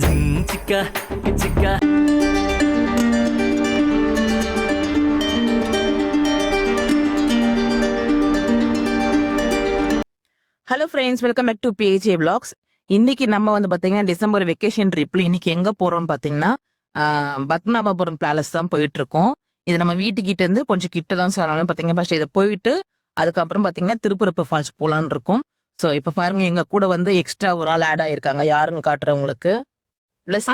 Shikha Shikha. Hello friends welcome back to PHA blocks இன்னைக்கு நம்ம வந்து பார்த்தீங்கன்னா டிசம்பர் வெக்கேஷன் ட்ரிப்ல இன்னைக்கு எங்க போறோம்னு பார்த்தீங்கன்னா பத்மநாபபுரம் பேலஸ் தான் போயிட்டு இருக்கோம் இது நம்ம வீட்டுக்கிட்ட இருந்து கொஞ்சம் கிட்ட தான் சொன்னாலும் பார்த்தீங்கன்னா ஃபர்ஸ்ட் இதை போயிட்டு அதுக்கப்புறம் பார்த்தீங்கன்னா திருப்பரப்பு ஃபால்ஸ் போகலான்னு இருக்கும். ஸோ இப்போ பாருங்க எங்க கூட வந்து எக்ஸ்ட்ரா ஒரு ஆள் ஆட் ஆயிருக்காங்க. யாருன்னு காட்டுறவங்களுக்கு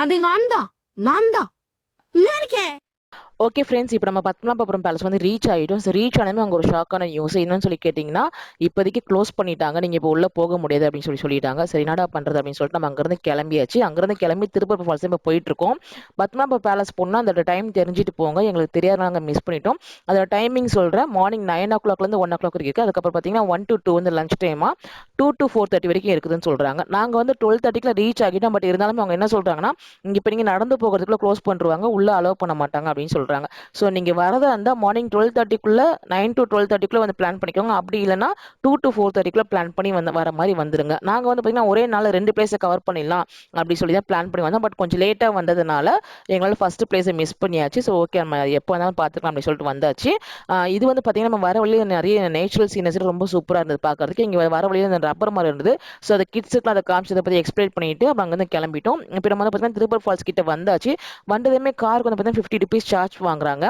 அது நான் தான் நான் தான் நான் இருக்கேன். ஓகே ஃப்ரெண்ட்ஸ் இப்போ நம்ம பத்மநாபபுரம் பேலஸ் வந்து ரீச் ஆகிட்டோம் ஸோ ரீச் ஆனமே அவங்க ஒரு ஷாக்கான நியூஸ் என்னன்னு சொல்லி கேட்டிங்கன்னா இப்போதைக்கு க்ளோஸ் பண்ணிட்டாங்க. நீங்கள் இப்போ உள்ளே போக முடியாது அப்படின்னு சொல்லி சொல்லிட்டாங்க. சரி என்னடா பண்ணுறது அப்படின்னு சொல்லிட்டு நம்ம அங்கேருந்து கிளம்பியாச்சு. அங்கேருந்து கிளம்பி திருப்பூர் ஃபால்ஸ் இப்போ போயிட்டுருக்கோம். பத்மநாப பேலஸ் போனால் அந்த டைம் தெரிஞ்சுட்டு போங்க. எங்களுக்கு தெரியாத நாங்கள் மிஸ் பண்ணிட்டோம். அதோட டைமிங் சொல்கிறேன் மார்னிங் நைன் ஓ கிளாக்லேருந்து ஒன் ஓ கிளாக் வரைக்கும் இருக்குது அதுக்கப்புறம் பார்த்தீங்கன்னா ஒன் டு டூ வந்து லஞ்ச் டைமாக டூ டு ஃபோர் தேர்ட்டி வரைக்கும் இருக்குதுன்னு சொல்கிறாங்க நாங்கள் வந்து டுவெல் தேர்ட்டிக்குள்ள ரீச் ஆகிட்டோம். பட் இருந்தாலும் அவங்க என்ன சொல்கிறாங்கன்னா இங்கே இப்போ நீங்கள் நடந்து போகிறதுக்குள்ளே க்ளோஸ் பண்ணிருவாங்க. உள்ளே அலோவ் பண்ண மாட்டாங்க அப்படின்னு சொல்கிறாங்க சொல்கிறாங்க ஸோ நீங்கள் வரதா இருந்தால் மார்னிங் டுவெல் தேர்ட்டிக்குள்ளே நைன் டு டுவெல் தேர்ட்டிக்குள்ளே வந்து பிளான் பண்ணிக்கோங்க. அப்படி இல்லைன்னா டூ டு ஃபோர் தேர்ட்டிக்குள்ளே பிளான் பண்ணி வந்து வர மாதிரி வந்துருங்க. நாங்கள் வந்து பார்த்தீங்கன்னா ஒரே நாள் ரெண்டு பிளேஸை கவர் பண்ணிடலாம் அப்படி சொல்லி தான் பிளான் பண்ணி வந்தோம். பட் கொஞ்சம் லேட்டாக வந்ததுனால எங்களால் ஃபஸ்ட்டு பிளேஸை மிஸ் பண்ணியாச்சு. ஸோ ஓகே நம்ம எப்போ வேணாலும் பார்த்துக்கலாம் அப்படின்னு சொல்லிட்டு வந்தாச்சு. இது வந்து பார்த்தீங்கன்னா நம்ம வர வழியில் நிறைய நேச்சுரல் சீனஸ் ரொம்ப சூப்பராக இருந்தது பார்க்கறதுக்கு இங்கே வர வழியில் அந்த ரப்பர் மரம் இருந்தது. ஸோ அதை கிட்ஸுக்குலாம் அதை காமிச்சதை பற்றி எக்ஸ்பிளைன் பண்ணிட்டு அப்புறம் அங்கேருந்து கிளம்பிட்டோம். இப்போ நம்ம வந்து பார்த்தீங்கன்னா திருப்பூர் ஃபால்ஸ் கிட்ட வந்தாச்சு. வந்ததுமே காருக்கு வந்து பார்த்தீங்கன்னா ஃபிஃப்டி ருபீஸ் சார்ஜ் வாங்குறாங்க.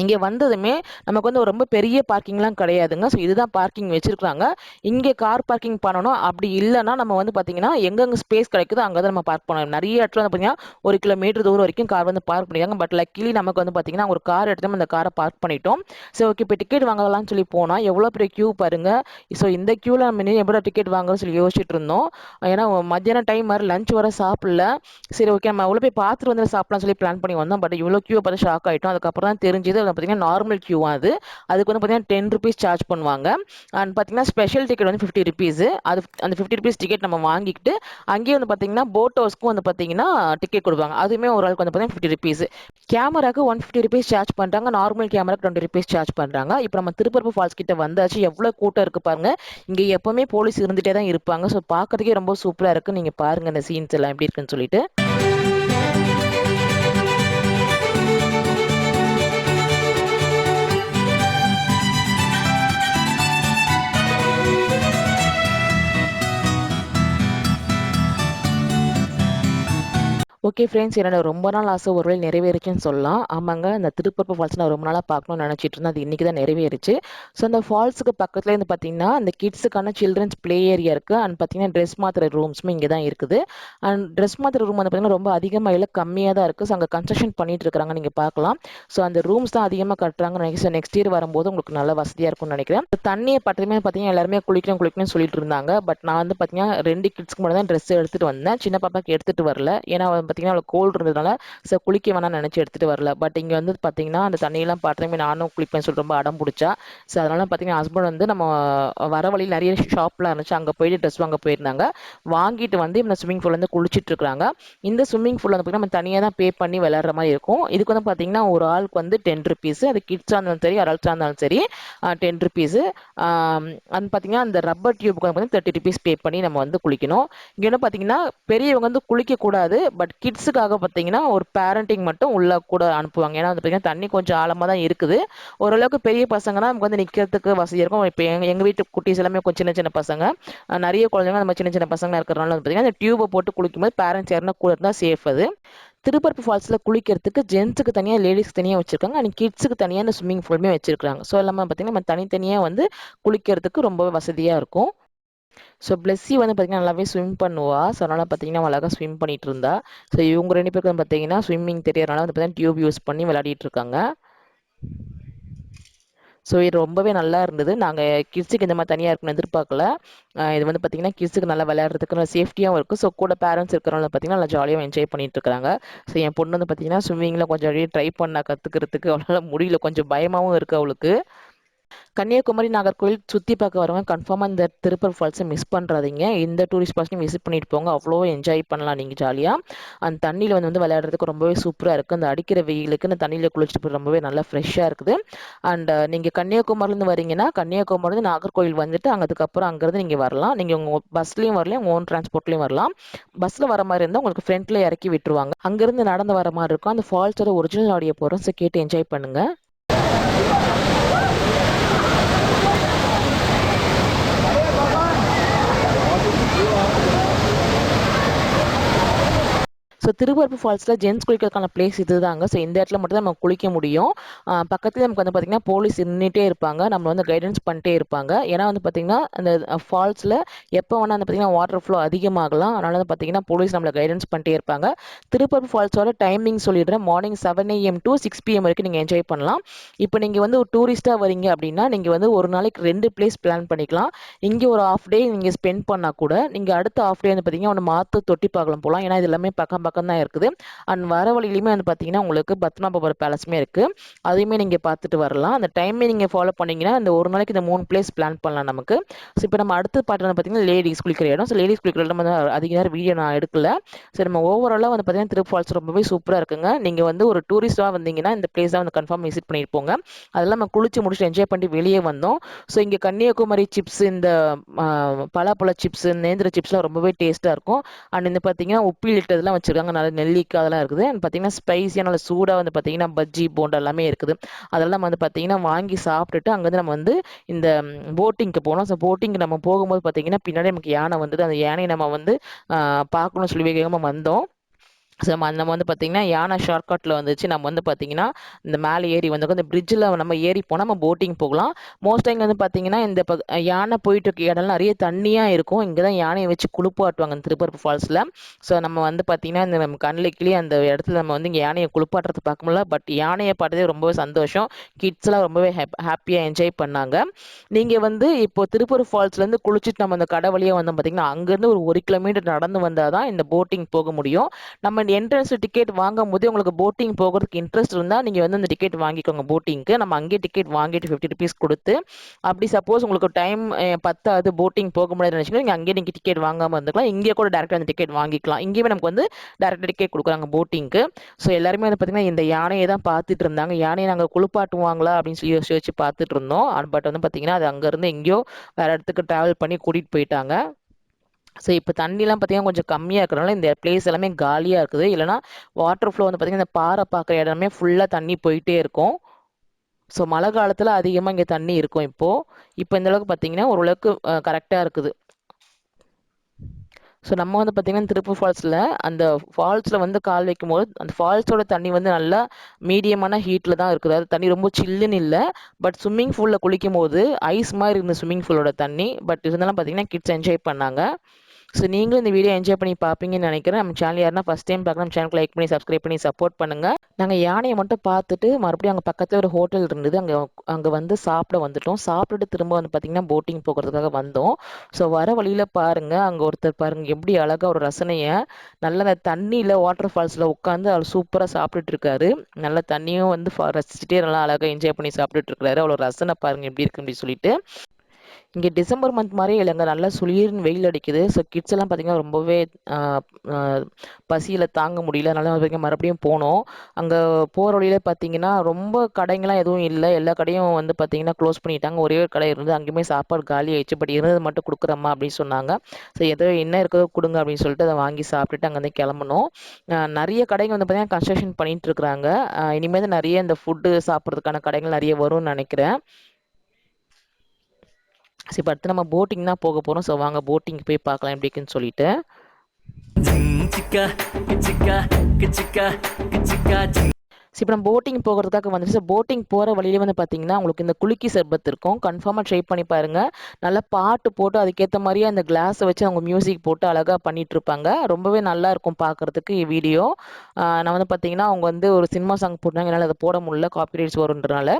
இங்கே வந்ததுமே நமக்கு வந்து ரொம்ப பெரிய பார்க்கிங்லாம் கிடையாதுங்க. ஸோ இதுதான் பார்க்கிங் வச்சுருக்காங்க இங்கே கார் பார்க்கிங் பண்ணணும். அப்படி இல்லைன்னா நம்ம வந்து பார்த்தீங்கன்னா எங்கெங்கே ஸ்பேஸ் கிடைக்குதோ அங்கே தான் நம்ம பார்க் பண்ணணும். நிறைய இடத்துல வந்து பார்த்தீங்கன்னா ஒரு கிலோமீட்டர் தூரம் வரைக்கும் கார் வந்து பார்க் பண்ணியிருக்காங்க பட் லக்கிலி நமக்கு வந்து பார்த்திங்கன்னா ஒரு கார் எடுத்து நம்ம அந்த காரை பார்க் பண்ணிட்டோம். ஸோ ஓகே இப்போ டிக்கெட் வாங்கலாம்னு சொல்லி போனால் எவ்வளோ பெரிய க்யூ பாருங்க. ஸோ இந்த க்யூவில் நம்ம இன்னும் எப்படி டிக்கெட் வாங்குறோம்னு சொல்லி யோசிச்சுட்டு இருந்தோம். ஏன்னா மத்தியானம் டைம் மாதிரி லஞ்ச் வர சாப்பிடல. சரி ஓகே நம்ம அவ்வளோ போய் பார்த்துட்டு வந்து சாப்பிடலாம் சொல்லி பிளான் பண்ணி வந்தோம். பட் இவ்வளோ க்யூ பார்த்து ஷாக் ஆகிட்டோம் அதுக்கப்புறம் தான் தெரிஞ்சுது பார்த்தீங்கன்னா நார்மல் க்யூவாக அது. அதுக்கு வந்து பார்த்தீங்கன்னா டென் ருபீஸ் சார்ஜ் பண்ணுவாங்க. அண்ட் பார்த்தீங்கன்னா ஸ்பெஷல் டிக்கெட் வந்து ஃபிஃப்டி ருபீஸ் அது அந்த ஃபிஃப்டி ருபீஸ் டிக்கெட் நம்ம வாங்கிக்கிட்டு அங்கேயே வந்து பார்த்தீங்கன்னா போட் ஹவுஸ்க்கும் வந்து பார்த்தீங்கன்னா டிக்கெட் கொடுப்பாங்க. அதுவுமே ஒரு ஆளுக்கு வந்து பார்த்தீங்கன்னா ஃபிஃப்டி ருபீஸ் கேமராக்கு ஒன் ஃபிஃப்டி ருபீஸ் சார்ஜ் பண்ணுறாங்க நார்மல் கேமராக்கு டுவெண்ட்டி ருபீஸ் சார்ஜ் பண்ணுறாங்க இப்போ நம்ம திருப்பரப்பு ஃபால்ஸ் கிட்ட வந்தாச்சு. எவ்வளோ கூட்டம் இருக்குது பாருங்க. இங்கே எப்போவுமே போலீஸ் இருந்துகிட்டே தான் இருப்பாங்க. ஸோ பார்க்கறதுக்கே ரொம்ப சூப்பராக இருக்குது நீங்கள் பாருங்கள் இந்த சீன்ஸ் எல்லாம் எப்படி இருக்குன்னு சொல்லிட்டு. ஓகே ஃப்ரெண்ட்ஸ் என்னோட ரொம்ப நாள் ஆசை ஒரு வேலை நிறைவேறுச்சுன்னு சொல்லலாம். ஆமாங்க அந்த திருப்பரப்பு ஃபால்ஸ் நான் ரொம்ப நாளாக பார்க்கணும்னு நினச்சிட்டு இருந்தேன். அது இன்றைக்கி தான் நிறைவேறுச்சு. ஸோ அந்த ஃபால்ஸுக்கு பக்கத்தில் வந்து பார்த்தீங்கன்னா அந்த கிட்ஸுக்கான சில்ட்ரன்ஸ் ப்ளே ஏரியா இருக்குது அண்ட் பார்த்தீங்கன்னா ட்ரெஸ் மாத்திர ரூம்ஸுமே இங்கே தான் இருக்குது. அண்ட் ட்ரெஸ் மாத்திர ரூம் வந்து பார்த்தீங்கன்னா ரொம்ப அதிகமாக இல்லை கம்மியாக தான் இருக்குது ஸோ அங்கே கன்ஸ்ட்ரக்ஷன் பண்ணிட்டு இருக்காங்க நீங்கள் பார்க்கலாம். ஸோ அந்த ரூம்ஸ் தான் அதிகமாக கட்டுறாங்க நினைக்கிறேன். நெக்ஸ்ட் இயர் வரும்போது உங்களுக்கு நல்ல வசதியாக இருக்கும்னு நினைக்கிறேன். இந்த தண்ணியை பட்டதுமே பார்த்தீங்கன்னா எல்லாருமே குளிக்கணும் குளிக்கணும்னு சொல்லிட்டு இருந்தாங்க. பட் நான் வந்து பார்த்தீங்கன்னா ரெண்டு கிட்ஸ்க்கு மட்டும் தான் ட்ரெஸ் எடுத்துகிட்டு வந்தேன். சின்ன பாப்பாக்கு எடுத்துகிட்டு வரல. ஏன்னா பார்த்தீங்கன்னா பார்த்தீங்கன்னா அவளுக்கு கோல்டு இருந்ததுனால ஸோ குளிக்க வேணாம்னு நினச்சி எடுத்துகிட்டு வரல. பட் இங்கே வந்து பார்த்தீங்கன்னா அந்த தண்ணியெல்லாம் பார்த்தோமே நானும் குளிப்பேன்னு சொல்லிட்டு ரொம்ப அடம் பிடிச்சா. ஸோ அதனால பார்த்தீங்கன்னா ஹஸ்பண்ட் வந்து நம்ம வர வழியில் நிறைய ஷாப்லாம் இருந்துச்சு அங்கே போயிட்டு ட்ரெஸ் வாங்க போயிருந்தாங்க. வாங்கிட்டு வந்து இந்த ஸ்விம்மிங் பூல் வந்து குளிச்சுட்டு இருக்காங்க இந்த ஸ்விம்மிங் ஃபூல் வந்து பார்த்தீங்கன்னா நம்ம தனியாக தான் பே பண்ணி விளையாடுற மாதிரி இருக்கும். இதுக்கு வந்து பார்த்தீங்கன்னா ஒரு ஆளுக்கு வந்து டென் ருபீஸ் அது கிட்ஸாக இருந்தாலும் சரி அடல்ட்ஸாக இருந்தாலும் சரி டென் ருபீஸு அது பார்த்தீங்கன்னா அந்த ரப்பர் டியூபுக்கு வந்து தேர்ட்டி ருபீஸ் பே பண்ணி நம்ம வந்து குளிக்கணும். இங்கே என்ன பார்த்தீங்கன்னா பெரியவங்க வந்து குளிக்கக்கூடாது. பட் கிட் கிட்ஸுக்காக பார்த்தீங்கன்னா ஒரு பேரண்டிங் மட்டும் உள்ள கூட அனுப்புவாங்க. ஏன்னா வந்து பார்த்தீங்கன்னா தண்ணி கொஞ்சம் ஆழமாக தான் இருக்குது. ஓரளவுக்கு பெரிய பசங்கன்னா நமக்கு வந்து நிற்கிறதுக்கு வசதியாக இருக்கும். இப்போ எங்கள் எங்கள் வீட்டு குட்டீஸ் எல்லாமே கொஞ்சம் சின்ன சின்ன பசங்க. நிறைய குழந்தைங்க நம்ம சின்ன சின்ன பசங்க இருக்கிறனால வந்து பார்த்தீங்கன்னா அந்த டியூபை போட்டு குளிக்கும்போது பேரண்ட்ஸ் யாருன்னா கூட இருந்தால் சேஃப் அது. திருப்பரப்பு ஃபால்ஸில் குளிக்கிறதுக்கு ஜென்ஸுக்கு தனியாக லேடிஸ்க்கு தனியாக வச்சுருக்காங்க. அண்ட் கிட்ஸுக்கு தனியாக அந்த ஸ்விம்மிங் பூலுமே வச்சுருக்காங்க ஸோ எல்லாமே பார்த்தீங்கன்னா நம்ம தனித்தனியாக வந்து குளிக்கிறதுக்கு ரொம்ப வசதியாக இருக்கும். ஸோ பிளஸ்ஸி வந்து பார்த்தீங்கன்னா நல்லாவே ஸ்விம் பண்ணுவா. ஸோ அதனால் பார்த்தீங்கன்னா அழகாக ஸ்விம் பண்ணிட்டு இருந்தா ஸோ இவங்க ரெண்டு பேருக்கு வந்து பார்த்தீங்கன்னா ஸ்விம்மிங் தெரியறனால வந்து பார்த்தீங்கன்னா டியூப் யூஸ் பண்ணி விளையாடிட்டு இருக்காங்க. ஸோ இது ரொம்பவே நல்லா இருந்தது. நாங்கள் கிட்ஸுக்கு இந்த மாதிரி தனியாக இருக்குன்னு எதிர்பார்க்கல. இது வந்து பார்த்தீங்கன்னா கிட்ஸுக்கு நல்லா விளையாடுறதுக்கு நல்லா சேஃப்டியாகவும் இருக்குது ஸோ கூட பேரண்ட்ஸ் இருக்கிறவங்க பார்த்தீங்கன்னா நல்லா ஜாலியாக என்ஜாய் பண்ணிட்டு இருக்காங்க. ஸோ என் பொண்ணு வந்து பார்த்தீங்கன்னா ஸ்விம்மிங்கில் கொஞ்சம் அப்படியே ட்ரை பண்ணால் கற்றுக்கிறதுக்கு அவளால் முடியல. கொஞ்சம் பயமாகவும் இருக்குது அவளுக்கு. கன்னியாகுமரி நாகர்கோவில் சுற்றி பார்க்க வரவங்க கன்ஃபார்மாக இந்த திருப்பூர் ஃபால்ஸை மிஸ் பண்ணுறாதீங்க இந்த டூரிஸ்ட் ஸ்பாட்ஸையும் விசிட் பண்ணிட்டு போங்க. அவ்வளோ என்ஜாய் பண்ணலாம் நீங்கள் ஜாலியாக அந்த தண்ணியில் வந்து வந்து விளையாடுறதுக்கு ரொம்பவே சூப்பராக இருக்குது அந்த அடிக்கிற வெயிலுக்கு இந்த தண்ணியில் குளிச்சுட்டு போய் ரொம்பவே நல்லா ஃப்ரெஷ்ஷாக இருக்குது. அண்ட் நீங்கள் கன்னியாகுமரிலேருந்து வரீங்கன்னா கன்னியாகுமரிலேருந்து நாகர்கோவில் வந்துட்டு அங்கதுக்கப்புறம் அங்கேருந்து நீங்கள் வரலாம். நீங்கள் உங்கள் பஸ்லேயும் வரலாம் உங்கள் ஓன் டிரான்ஸ்போர்ட்லேயும் வரலாம். பஸ்ஸில் வர மாதிரி இருந்தால் உங்களுக்கு ஃப்ரண்ட்டில் இறக்கி விட்டுருவாங்க. அங்கேருந்து நடந்து வர மாதிரி இருக்கும். அந்த ஃபால்ஸோட ஒரிஜினல் ஆடியோ போகிறோம் ஸோ கேட்டு என்ஜாய் பண்ணுங்கள் ஸோ திருவருப்பு ஃபால்ஸில் ஜென்ஸ் குளிக்கிறதுக்கான பிளேஸ் இதுதாங்க. ஸோ இந்த இடத்துல மட்டும் தான் நம்ம குளிக்க முடியும். பக்கத்தில் நமக்கு வந்து பார்த்திங்கன்னா போலீஸ் நின்றுட்டே இருப்பாங்க. நம்ம வந்து கைடன்ஸ் பண்ணிட்டே இருப்பாங்க. ஏன்னா வந்து பார்த்திங்கன்னா அந்த ஃபால்ஸில் எப்போ வேணால் வந்து பார்த்திங்கன்னா வாட்டர் ஃப்ளோ அதிகமாகலாம். அதனால வந்து பார்த்திங்கன்னா போலீஸ் நம்மளை கைடன்ஸ் பண்ணிட்டே இருப்பாங்க. திருப்பரப்பு ஃபால்ஸோட டைமிங் சொல்லிடுறேன். Morning seven AM to six PM வரைக்கும் நீங்கள் என்ஜாய் பண்ணலாம். இப்போ நீங்கள் வந்து ஒரு டூரிஸ்ட்டாக வரீங்க அப்படின்னா நீங்கள் வந்து ஒரு நாளைக்கு ரெண்டு பிளேஸ் பிளான் பண்ணிக்கலாம். இங்கே ஒரு ஆஃப் டே நீங்கள் ஸ்பெண்ட் பண்ணால் கூட நீங்கள் அடுத்த ஆஃப் டே வந்து பார்த்தீங்கன்னா ஒன்று மாற்று தொட்டி பார்க்கலாம் போகலாம் ஏன்னா இது எல்லாமே பக்கம் பக்கம் தான் இருக்குது. அண்ட் வர வழியிலுமே வந்து பார்த்தீங்கன்னா உங்களுக்கு பத்மநாபபுரம் பேலஸுமே இருக்குது அதையுமே நீங்கள் பார்த்துட்டு வரலாம். அந்த டைமே நீங்கள் ஃபாலோ பண்ணீங்கன்னா இந்த ஒரு நாளைக்கு இந்த மூணு பிளேஸ் பிளான் பண்ணலாம் நமக்கு. ஸோ இப்போ நம்ம அடுத்த பாட்டு வந்து பார்த்தீங்கன்னா லேடிஸ் குளிக்கிற இடம். ஸோ லேடிஸ் குளிக்கிற இடம் வந்து அதிக நேரம் வீடியோ நான் எடுக்கல. ஸோ நம்ம ஓவராலாக வந்து பார்த்தீங்கன்னா திரு ஃபால்ஸ் ரொம்பவே சூப்பராக இருக்குங்க. நீங்கள் வந்து ஒரு டூரிஸ்ட்டாக வந்தீங்கன்னா இந்த பிளேஸ் தான் வந்து கன்ஃபார்ம் விசிட் பண்ணிட்டு போங்க. அதெல்லாம் நம்ம குளிச்சு முடிச்சுட்டு என்ஜாய் பண்ணி வெளியே வந்தோம். ஸோ இங்கே கன்னியாகுமரி சிப்ஸ் இந்த பலாப்பழ சிப்ஸ் நேந்திர சிப்ஸ்லாம் ரொம்பவே டேஸ்ட்டாக இருக்கும். அண்ட் இந்த பார்த்தீங்கன்னா உப்பிலிட்டதெல்லாம் இட்டதெல்லாம் வச்சுருக்காங்க நல்ல நெல்லிக்காய் அதெல்லாம் இருக்குது. அண்ட் பார்த்தீங்கன்னா ஸ்பைஸியாக நல்ல சூடாக வந்து பார்த்தீங்கன்னா பஜ்ஜி போண்டா எல்லாமே இருக்குது. அதெல்லாம் வந்து பார்த்தீங்கன்னா வாங்கி சாப்பிட்டுட்டு அங்கேருந்து நம்ம வந்து இந்த போட்டிங்க்கு போனோம் ஸோ போட்டிங் நம்ம போகும்போது பார்த்தீங்கன்னா பின்னாடி நமக்கு யானை வந்தது. அந்த யானையை நம்ம வந்து பார்க்கணும்னு சொல்லி வேகமாக வந்தோம். ஸோ நம்ம நம்ம வந்து பார்த்தீங்கன்னா யானை ஷார்ட்கட்டில் வந்துச்சு. நம்ம வந்து பார்த்தீங்கன்னா இந்த மேலே ஏறி வந்து இந்த பிரிட்ஜில் நம்ம ஏறி போனால் நம்ம போட்டிங் போகலாம். மோஸ்ட் இங்கே வந்து பார்த்தீங்கன்னா இந்த ப யானை போயிட்டு இருக்க இடம்லாம் நிறைய தண்ணியாக இருக்கும். இங்கே தான் யானையை வச்சு குளிப்பாட்டுவாங்க இந்த திருப்பரப்பு ஃபால்ஸில் ஸோ நம்ம வந்து பார்த்தீங்கன்னா இந்த நம்ம கண்ணில் கிளி அந்த இடத்துல நம்ம வந்து இங்கே யானையை குளிப்பாட்டுறது பார்க்க முடியல பட் யானையை பார்த்ததே ரொம்பவே சந்தோஷம். கிட்ஸ்லாம் ரொம்பவே ஹாப்பியாக என்ஜாய் பண்ணாங்க. நீங்கள் வந்து இப்போ திருப்பூர் ஃபால்ஸ்லேருந்து குளிச்சுட்டு நம்ம அந்த கடை வழியாக வந்தோம் பார்த்தீங்கன்னா அங்கேருந்து ஒரு ஒரு கிலோமீட்டர் நடந்து வந்தால் தான் இந்த போட்டிங் போக முடியும். நம்ம என்ட்ரன்ஸ் டிக்கெட் வாங்கும் போதே உங்களுக்கு போட்டிங் போகிறதுக்கு இன்ட்ரெஸ்ட் இருந்தால் நீங்கள் வந்து அந்த டிக்கெட் வாங்கிக்கோங்க போட்டிங்க்கு நம்ம அங்கேயே டிக்கெட் வாங்கிட்டு ஃபிஃப்டி ருபீஸ் கொடுத்து அப்படி சப்போஸ் உங்களுக்கு டைம் பத்தாவது போட்டிங் போக முடியாதுன்னு நினச்சிங்கன்னா நீங்கள் அங்கேயே நீங்கள் டிக்கெட் வாங்காமல் இருந்துக்கலாம். இங்கே கூட டேரெக்டாக அந்த டிக்கெட் வாங்கிக்கலாம். இங்கேயுமே நமக்கு வந்து டேரெக்டாக டிக்கெட் கொடுக்குறாங்க போட்டிங்க்கு ஸோ எல்லாருமே வந்து பார்த்தீங்கன்னா இந்த யானையை தான் பார்த்துட்டு இருந்தாங்க. யானையை நாங்கள் குளிப்பாட்டுவாங்களா? அப்படின்னு சொல்லி யோசிச்சு பார்த்துட்டு இருந்தோம். பட் வந்து பார்த்தீங்கன்னா அது அங்கேருந்து எங்கேயோ வேறு இடத்துக்கு ட்ராவல் பண்ணி கூட்டிகிட்டு போயிட்டாங்க. ஸோ இப்போ தண்ணிலாம் பார்த்தீங்கன்னா கொஞ்சம் கம்மியாக இருக்கிறனால இந்த பிளேஸ் எல்லாமே காலியாக இருக்குது. இல்லைனா வாட்டர் ஃப்ளோ வந்து பார்த்தீங்கன்னா இந்த பாறை பார்க்குற இடமே ஃபுல்லாக தண்ணி போயிட்டே இருக்கும். ஸோ மழை காலத்தில் அதிகமாக இங்கே தண்ணி இருக்கும் இப்போது இப்போ இந்த அளவுக்கு பார்த்தீங்கன்னா ஓரளவுக்கு கரெக்டாக இருக்குது. ஸோ நம்ம வந்து பார்த்திங்கன்னா திருப்பூர் ஃபால்ஸில் அந்த ஃபால்ஸில் வந்து கால் வைக்கும்போது அந்த ஃபால்ஸோட தண்ணி வந்து நல்லா மீடியமான ஹீட்டில் தான் இருக்குது. அது தண்ணி ரொம்ப சில்லுன்னு இல்லை. பட் ஸ்விம்மிங் பூலில் குளிக்கும் போது ஐஸ் மாதிரி இருந்த ஸ்விம்மிங் பூலோட தண்ணி. பட் இருந்தாலும் பார்த்தீங்கன்னா கிட்ஸ் என்ஜாய் பண்ணாங்க. ஸோ நீங்களும் இந்த வீடியோ என்ஜாய் பண்ணி பார்ப்பீங்கன்னு நினைக்கிறேன். நம்ம சேனல் யாருன்னா ஃபஸ்ட் டைம் பார்க்க நம்ம சேனலுக்கு லைக் பண்ணி சப்ஸ்கிரைப் பண்ணி சப்போர்ட் பண்ணுங்கள் நாங்கள் யானையை மட்டும் பார்த்துட்டு மறுபடியும் அங்கே பக்கத்தில் ஒரு ஹோட்டல் இருந்தது. அங்கே அங்கே வந்து சாப்பிட வந்துட்டோம். சாப்பிட்டுட்டு திரும்ப வந்து பார்த்திங்கன்னா போட்டிங் போகிறதுக்காக வந்தோம். ஸோ வர வழியில் பாருங்கள் அங்கே ஒருத்தர் பாருங்கள் எப்படி அழகாக ஒரு ரசனையை நல்ல அந்த தண்ணியில் வாட்டர் ஃபால்ஸில் உட்காந்து அவர் சூப்பராக சாப்பிட்டுட்டு இருக்காரு. நல்ல தண்ணியும் வந்து ரசிச்சுட்டே நல்லா அழகாக என்ஜாய் பண்ணி சாப்பிட்டுட்டு இருக்காரு. அவ்வளோ ரசனை பாருங்கள் எப்படி இருக்கு அப்படின்னு சொல்லிட்டு. இங்கே டிசம்பர் மந்த் மாதிரியே இல்லைங்க. நல்லா சுளிர்னு வெயில் அடிக்குது. ஸோ கிட்ஸ் எல்லாம் பார்த்தீங்கன்னா ரொம்பவே பசியில் தாங்க முடியல. அதனால வந்து மறுபடியும் போனோம். அங்கே போகிற வழியில பார்த்தீங்கன்னா ரொம்ப கடைங்களாம் எதுவும் இல்லை. எல்லா கடையும் வந்து பார்த்தீங்கன்னா க்ளோஸ் பண்ணிட்டாங்க. ஒரே ஒரு கடை இருந்து அங்கேயுமே சாப்பாடு காலி ஆயிடுச்சு. பட் இருந்தது மட்டும் கொடுக்குறம்மா அப்படின்னு சொன்னாங்க. ஸோ எதோ என்ன இருக்கோ கொடுங்க அப்படின்னு சொல்லிட்டு அதை வாங்கி சாப்பிட்டுட்டு அங்கேருந்து கிளம்பணும் நிறைய கடைங்க வந்து பார்த்தீங்கன்னா கன்ஸ்ட்ரக்ஷன் பண்ணிட்டு இருக்கிறாங்க. இனிமேல் நிறைய இந்த ஃபுட்டு சாப்பிட்றதுக்கான கடைகள் நிறைய வரும்னு நினைக்கிறேன். சரி இப்போ அடுத்து நம்ம போட்டிங் தான் போக போகிறோம் ஸோ வாங்க போட்டிங் போய் பார்க்கலாம் எப்படி இருக்குன்னு சொல்லிட்டு. ஸோ இப்போ நம்ம போட்டிங் போகிறதுக்காக வந்துட்டு போட்டிங் போகிற வழியிலே வந்து பார்த்தீங்கன்னா உங்களுக்கு இந்த குலுக்கி சர்பத் இருக்கும். கன்ஃபார்மாக ட்ரை பண்ணி பாருங்கள் நல்லா பாட்டு போட்டு அதுக்கேற்ற மாதிரியே அந்த கிளாஸை வச்சு அவங்க மியூசிக் போட்டு அழகாக பண்ணிட்டு இருப்பாங்க. ரொம்பவே நல்லா இருக்கும் பார்க்குறதுக்கு வீடியோ நான் வந்து பார்த்தீங்கன்னா அவங்க வந்து ஒரு சினிமா சாங் போட்டாங்க என்னால் அதை போட முடியல. காப்பிரைட்ஸ் வரும்ன்றனால.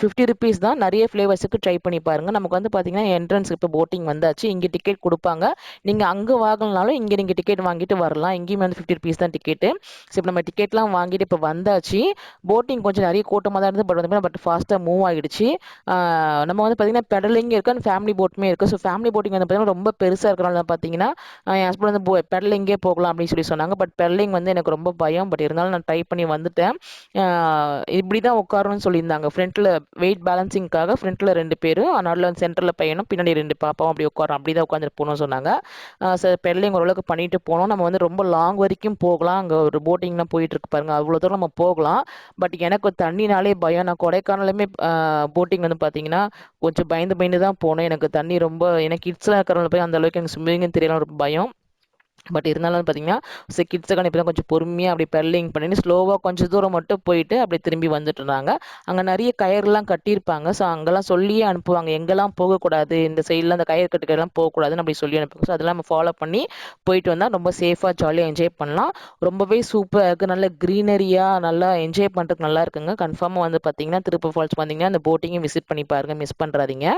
ஃபிஃப்டி ருபீஸ் தான். நிறைய ஃப்ளேவர்ஸுக்கு ட்ரை பண்ணி பாருங்கள் நமக்கு வந்து பார்த்தீங்கன்னா என்ட்ரன்ஸ் இப்போ போட்டிங் வந்தாச்சு. இங்கே டிக்கெட் கொடுப்பாங்க. நீங்கள் அங்கே வாங்கினாலும் இங்கே நீங்கள் டிக்கெட் வாங்கிட்டு வரலாம். இங்கேயுமே வந்து ஃபிஃப்டி ருபீஸ் தான் டிக்கெட்டு ஸோ இப்போ நம்ம டிக்கெட்லாம் வாங்கிட்டு இப்போ வந்தாச்சு. போட்டிங் கொஞ்சம் நிறைய கூட்டமாக தான் இருந்து பட் வந்து பட் ஃபாஸ்ட்டாக மூவ் ஆகிடுச்சு நம்ம வந்து பார்த்திங்கன்னா பெடலிங் இருக்குது அண்ட் ஃபேமிலி போட்டுமே இருக்குது ஸோ ஃபேமிலி போட்டிங் வந்து பார்த்திங்கன்னா ரொம்ப பெருசாக இருக்கிறனால பார்த்தீங்கன்னா என் ஹஸ்பண்ட் வந்து போ பெடலிங்கே போகலாம் அப்படின்னு சொல்லி சொன்னாங்க. பட் பெடலிங் வந்து எனக்கு ரொம்ப பயம். பட் இருந்தாலும் நான் ட்ரை பண்ணி வந்துட்டேன். இப்படி தான் உட்காரணும்னு சொல்லியிருந்தாங்க. ஃப்ரண்ட்டில் வெயிட் பேலன்சிங்க்காக ஃப்ரண்ட்டில் ரெண்டு பேர் அதனால வந்து சென்டரில் பையனும் பின்னாடி ரெண்டு பாப்பாவும் அப்படி உட்காரோம் அப்படி தான் உட்காந்துட்டு போகணும்னு சொன்னாங்க. சார் பெடலிங் ஓரளவுக்கு பண்ணிட்டு போனோம். நம்ம வந்து ரொம்ப லாங் வரைக்கும் போகலாம். அங்கே ஒரு போட்டிங்லாம் போயிட்டு இருக்கு பாருங்க. அவ்வளோ தூரம் நம்ம போகலாம். பட் எனக்கு தண்ணினாலே பயம். நான் கொடைக்கானலுமே போட்டிங் வந்து பார்த்தீங்கன்னா கொஞ்சம் பயந்து பயந்து தான் போனேன். எனக்கு தண்ணி ரொம்ப எனக்கு கிட்ஸ்லாம் இருக்கிறவங்கள போய் அந்த அளவுக்கு எனக்கு ஸ்விம்மிங்னு தெரியல ரொம்ப பயம். பட் இருந்தாலும் பார்த்தீங்கன்னா சரி கிட்ஸுக்கான இப்போ தான் கொஞ்சம் பொறுமையாக அப்படி பெல்லிங் பண்ணி ஸ்லோவாக கொஞ்சம் தூரம் மட்டும் போயிட்டு அப்படியே திரும்பி வந்துட்டு இருந்தாங்க. அங்கே நிறைய கயர்லாம் கட்டியிருப்பாங்க. ஸோ அங்கெல்லாம் சொல்லியே அனுப்புவாங்க. எங்கெல்லாம் போகக்கூடாது இந்த சைடில் அந்த கயிறு கட்டுக்கெல்லாம் போகக்கூடாதுன்னு அப்படி சொல்லி அனுப்புவாங்க. ஸோ அதெல்லாம் நம்ம ஃபாலோ பண்ணி போயிட்டு வந்தால் ரொம்ப சேஃபாக ஜாலியாக என்ஜாய் பண்ணலாம். ரொம்பவே சூப்பராக இருக்குது நல்ல க்ரீனரியாக நல்லா என்ஜாய் பண்ணுறதுக்கு நல்லா இருக்குங்க. கன்ஃபார்மாக வந்து பார்த்தீங்கன்னா திருப்பூர் ஃபால்ஸ் வந்தீங்கன்னா அந்த போட்டிங்கும் விசிட் பண்ணி பாருங்க. மிஸ் பண்ணுறாதீங்க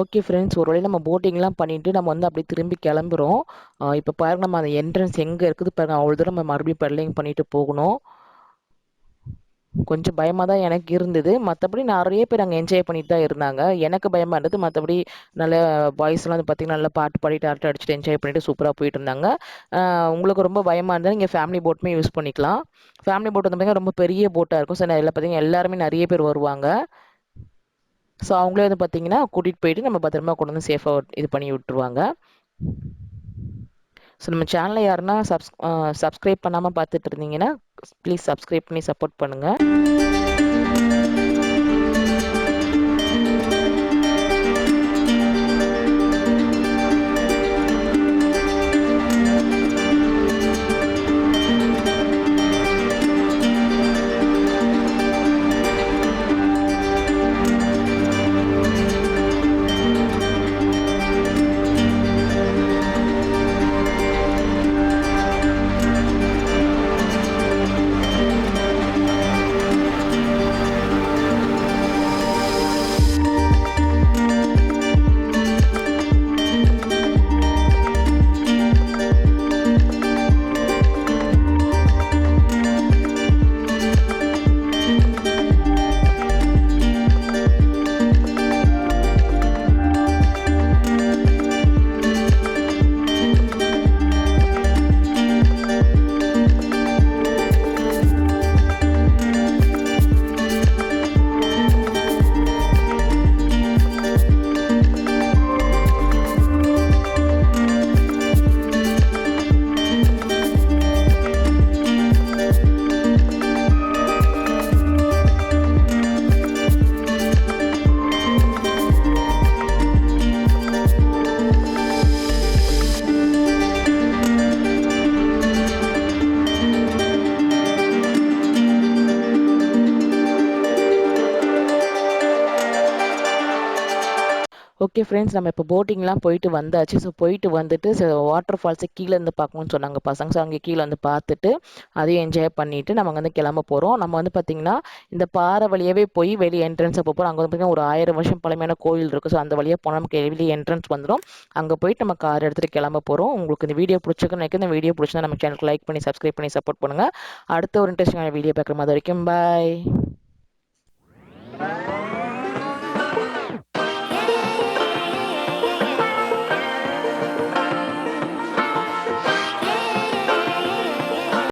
ஓகே ஃப்ரெண்ட்ஸ் ஒரு வழியில் நம்ம போட்டிங்லாம் பண்ணிவிட்டு நம்ம வந்து அப்படியே திரும்பி கிளம்புறோம். இப்போ பாருங்க நம்ம அந்த என்ட்ரன்ஸ் எங்கே இருக்குது பாருங்க. அவ்வளோ தூரம் நம்ம மறுபடியும் பெடலிங் பண்ணிட்டு போகணும். கொஞ்சம் பயமாக தான் எனக்கு இருந்தது. மற்றபடி நிறைய பேர் அங்கே என்ஜாய் பண்ணிட்டு தான் இருந்தாங்க. எனக்கு பயமாக இருந்தது. மற்றபடி நல்ல பாய்ஸ்லாம் வந்து பார்த்திங்கன்னா நல்லா பாட்டு பாடிட்டு அரட்டை அடிச்சுட்டு என்ஜாய் பண்ணிட்டு சூப்பராக போயிட்டு இருந்தாங்க. உங்களுக்கு ரொம்ப பயமாக இருந்தால் நீங்கள் ஃபேமிலி போட்டுமே யூஸ் பண்ணிக்கலாம். ஃபேமிலி போட் வந்து பார்த்திங்கன்னா ரொம்ப பெரிய போட்டாக இருக்கும். ஸோ எல்லாம் பார்த்திங்கன்னா எல்லாருமே நிறைய பேர் வருவாங்க. ஸோ அவங்களே வந்து பார்த்தீங்கன்னா கூட்டிகிட்டு போயிட்டு நம்ம பத்திரமா கொண்டு வந்து சேஃபாக இது பண்ணி விட்டுருவாங்க. ஸோ நம்ம சேனலை யாருன்னா சப்ஸ் சப்ஸ்கிரைப் பண்ணாமல் பார்த்துட்டு இருந்தீங்கன்னா ப்ளீஸ் சப்ஸ்கிரைப் பண்ணி சப்போர்ட் பண்ணுங்கள் ஓகே ஃப்ரெண்ட்ஸ் நம்ம இப்போ போட்டிங்லாம் போயிட்டு வந்தாச்சு. ஸோ போயிட்டு வந்துட்டு வாட்டர் ஃபால்ஸை கீழே இருந்து பார்க்கணும்னு சொன்னாங்க. பசங்க ஸோ அங்கே கீழே வந்து பார்த்துட்டு அதையும் என்ஜாய் பண்ணிட்டு நம்ம வந்து கிளம்ப போகிறோம் நம்ம வந்து பார்த்திங்கன்னா இந்த பாறை வழியாகவே போய் வெளியே என்ட்ரன்ஸை போகிறோம் அங்கே வந்து பார்த்திங்கன்னா ஒரு ஆயிரம் வருஷம் பழமையான கோயில் இருக்குது ஸோ அந்த வழியாக போனால் நமக்கு வெளியே என்ட்ரன்ஸ் வந்துடும் அங்கே போயிட்டு நம்ம கார் எடுத்துகிட்டு கிளம்ப போகிறோம் உங்களுக்கு இந்த வீடியோ பிடிச்சிருக்குன்னு நினைக்கிறேன். இந்த வீடியோ பிடிச்சிருந்தா நம்ம சேனலுக்கு லைக் பண்ணி சப்ஸ்கிரைப் பண்ணி சப்போர்ட் பண்ணுங்கள் அடுத்த ஒரு இன்ட்ரெஸ்டிங்கான வீடியோ பார்க்குற மாதிரி வரைக்கும் பாய்